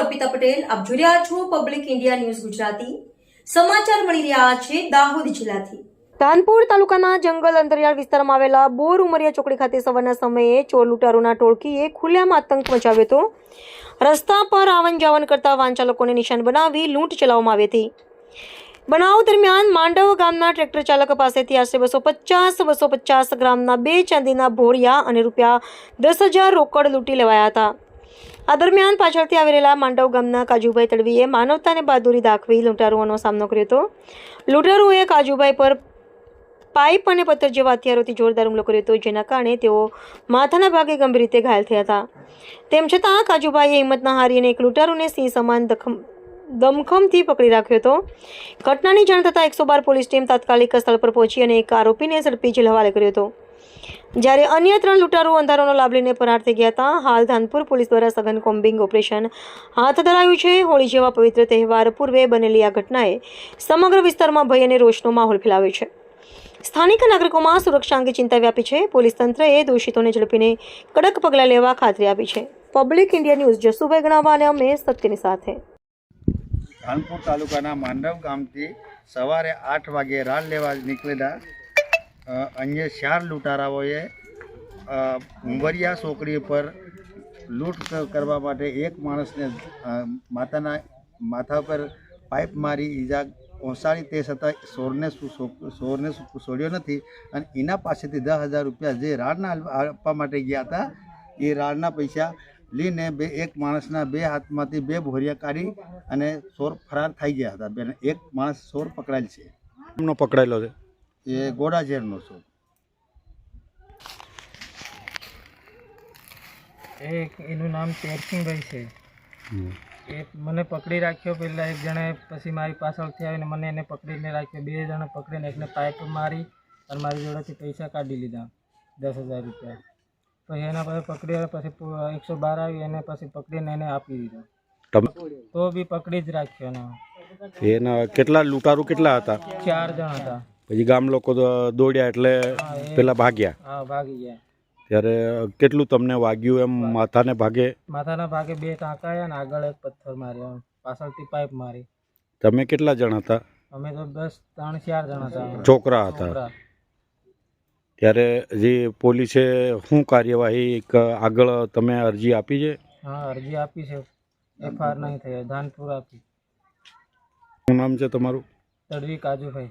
અર્પિતા પટેલ, આપ જોઈ રહ્યા છો પબ્લિક ઇન્ડિયા ન્યૂઝ ગુજરાતી. સમાચાર મળી રહ્યા છે દાહોદ જિલ્લાથી. ધાનપુર તાલુકાના જંગલ અંતરિયાળ વિસ્તારમાં આવેલા બોર ઉમરિયા ચોકડી ખાતે સવારના સમયે ચોર લૂંટારોના ટોળકીએ ખુલ્લામાં આતંક મચાવ્યો હતો. રસ્તા પર આવન જાવન કરતા વાહન ચાલકોને નિશાન બનાવી લૂંટ ચલાવવામાં આવી હતી. બનાવ દરમિયાન માંડવ ગામના ટ્રેક્ટર ચાલક પાસેથી આશરે બસો પચાસ બસો પચાસ ગ્રામના બે ચાંદીના ભોરિયા અને રૂપિયા દસ હજાર રોકડ લૂંટી લેવાયા હતા. આ દરમિયાન પાછળથી આવી રહેલા માંડવ ગામના કાજુભાઈ તડવીએ માનવતાને બહાદુરી દાખવી લૂંટારુઓનો સામનો કર્યો હતો. લૂંટારુઓએ કાજુભાઈ પર પાઇપ અને પથ્થર જેવા હથિયારોથી જોરદાર હુમલો કર્યો હતો, જેના કારણે તેઓ માથાના ભાગે ગંભીર રીતે ઘાયલ થયા હતા. તેમ છતાં, કાજુભાઈએ હિંમત ના હારીને એક લૂંટારુને સિંહ સમાન દખમ દમખમથી પકડી રાખ્યો હતો. ઘટનાની જાણ થતાં એકસો બાર પોલીસ ટીમ તાત્કાલિક સ્થળ પર પહોંચી અને એક આરોપીને ઝડપી જેલ હવાલે કર્યો હતો. જ્યારે અન્ય ત્રણ લૂંટારો અંધારાનો લાભ લઈને ફરાર થઈ ગયા હતા, હાલ ધાનપુર પોલીસ દ્વારા સઘન કોમ્બિંગ ઓપરેશન હાથ ધરાયું છે. હોળી જેવા પવિત્ર તહેવાર પૂર્વે બનેલી આ ઘટનાએ સમગ્ર વિસ્તારમાં ભય અને રોષનો માહોલ ફેલાવ્યો છે. સ્થાનિક નાગરિકોમાં સુરક્ષા અંગે ચિંતા વ્યાપી છે. પોલીસ તંત્રએ દોષિતોને ઝડપીને કડક પગલાં લેવા ખાતરી આપી છે. Public India news Jasubhai Ganava અને અમે સત્યની સાથે. ધાનપુર તાલુકાના માંડવ ગામથી સવારે આઠ વાગે રાડ લેવા નીકળેલા અન્ય ચાર લૂંટારાઓએ ઉંબરિયા છોકરી પર લૂંટ કરવા માટે એક માણસને માતાના માથા પર પાઇપ મારી ઈજા પહોંચાડી તે છતાં સોરને સોરને છોડ્યો નથી અને એના પાસેથી દસ હજાર રૂપિયા જે રાડના આપવા માટે ગયા હતા, એ રાડના પૈસા લઈને બે, એક માણસના બે હાથમાંથી બે ભોરિયા કાઢી અને સોર ફરાર થઈ ગયા હતા. બેન એક માણસ સોર પકડાયેલ છે. એમનો પકડાયેલો છે? એ ગોડાઝેરનો ચોર એક એનું નામ તેરસિંહભાઈ છે. એ મને પકડી રાખ્યો પહેલાં એક જણે પછી મારી પાછળથી આવીને મને એને પકડીને રાખ્યો. બે જણે પકડીને એકને પાઇપ મારી અને મારી જોડેથી પૈસા કાઢી લીધા દસ હજાર રૂપિયા. પછી એના પછી પકડી પછી એકસો બાર આવી એને પછી પકડીને એને આપી દીધો. તો બી પકડી જ રાખ્યો એના કેટલા લૂંટારું કેટલા હતા? ચાર જણ હતા. પછી ગામ લોકો દોડ્યા એટલે પેલા ભાગ્યા. ભાગી ગયા. ત્યારે કેટલું તમને વાગ્યું એમ માથાને ભાગે? માથાના ભાગે બે ટાંકાયા ને આગળ એક પથ્થર માર્યો પાછળથી પાઇપ મારી. તમે કેટલા જણ હતા? અમે તો બસ ત્રણ ચાર જણ હતા. છોકરા હતા. ત્યારે જે પોલીસે શું કાર્યવાહી આગળ તમે અરજી આપી છે? હા અરજી આપી છે. એફઆર નહીં થઈ ધાનપુર આપી. શું નામ છે તમારું? Tadvi Kajubhai.